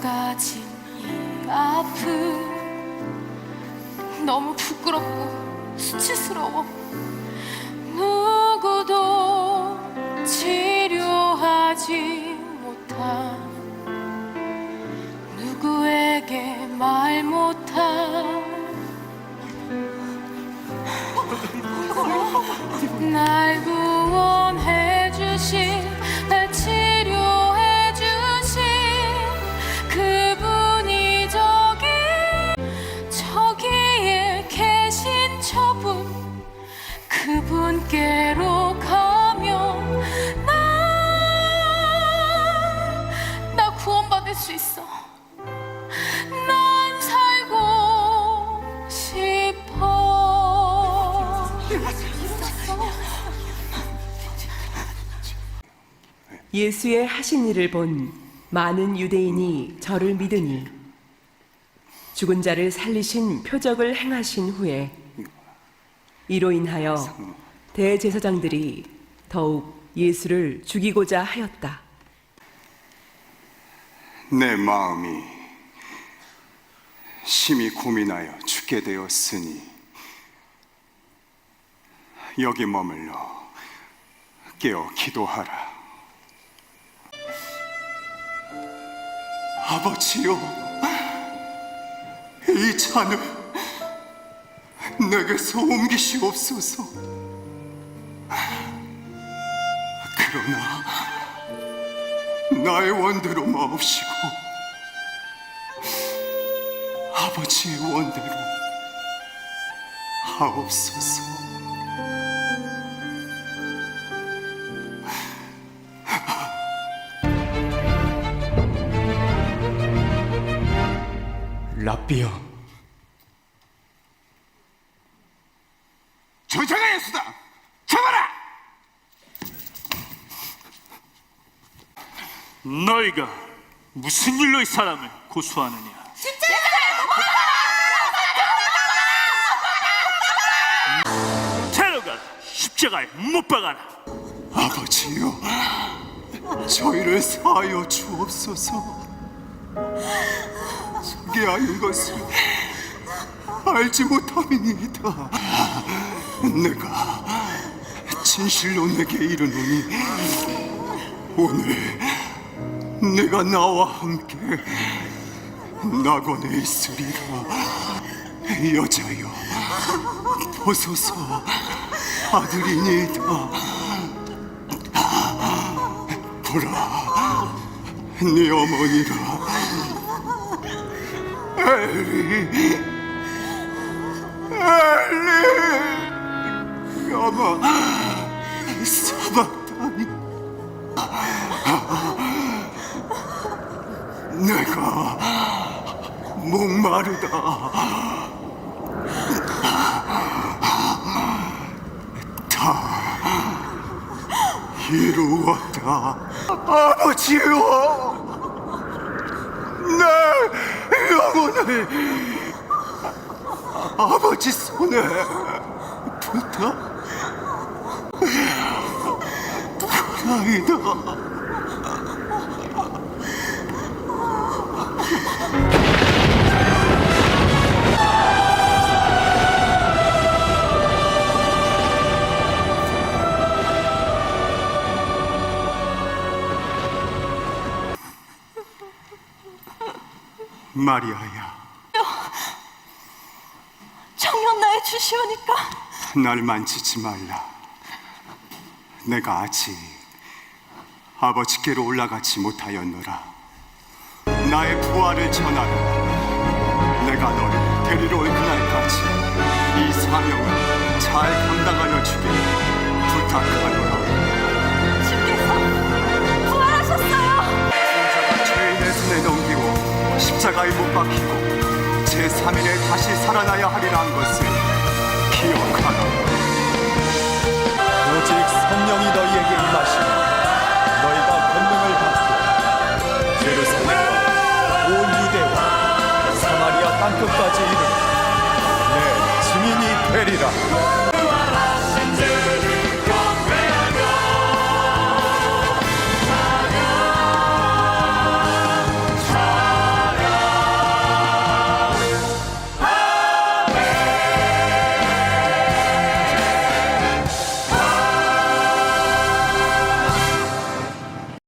가진 이 아픔. 너무 부끄럽고 수치스러워. 누구도 치료하지 수 있어 난 살고 싶어 예수의 하신 일을 본 많은 유대인이 저를 믿으니 죽은 자를 살리신 표적을 행하신 후에 이로 인하여 대제사장들이 더욱 예수를 죽이고자 하였다. 내 마음이 심히 고민하여 죽게 되었으니 여기 머물러 깨어 기도하라. 아버지요, 이 잔을 내게서 옮기시옵소서. 그러나 나의 원대로 마옵시고 아버지의 원대로 하옵소서. 라비요. 저자가 예수다. 잡아라. 너희가 무슨 일로 이 사람을 고소하느냐? 데려가 십자가에 못 박아라. 아버지요, 저희를 사하여 주옵소서. 저게 아닌 것을 알지 못함이니이다. 내가 진실로 내게 이르노니 오늘 내가 나와 함께 낙원에 있으리라. 여자여, 보소서 아들이니이다. 보라, 네 어머니라. 엘리, 엘리, 야마, 내가 목마르다. 다 이루었다. 아버지요, 내 영혼을 아버지 손에 부탁. 부탁이다. 마리아야, 청년 나의 주시오니까 날 만지지 말라. 내가 아직 아버지께로 올라가지 못하였노라. 나의 부활을 전하라. 내가 너를 데리러 올 그날까지 이 사명을 잘 감당하여 주기를 부탁하노라. 십자가에 못 박히고 제3일에 다시 살아나야 하리라 한 것을 기억하라. 오직 성령이 너희에게 임하시면 너희가 권능을 받고 예루살렘과 온 유대와 사마리아 땅끝까지 이르러 내 증인이 되리라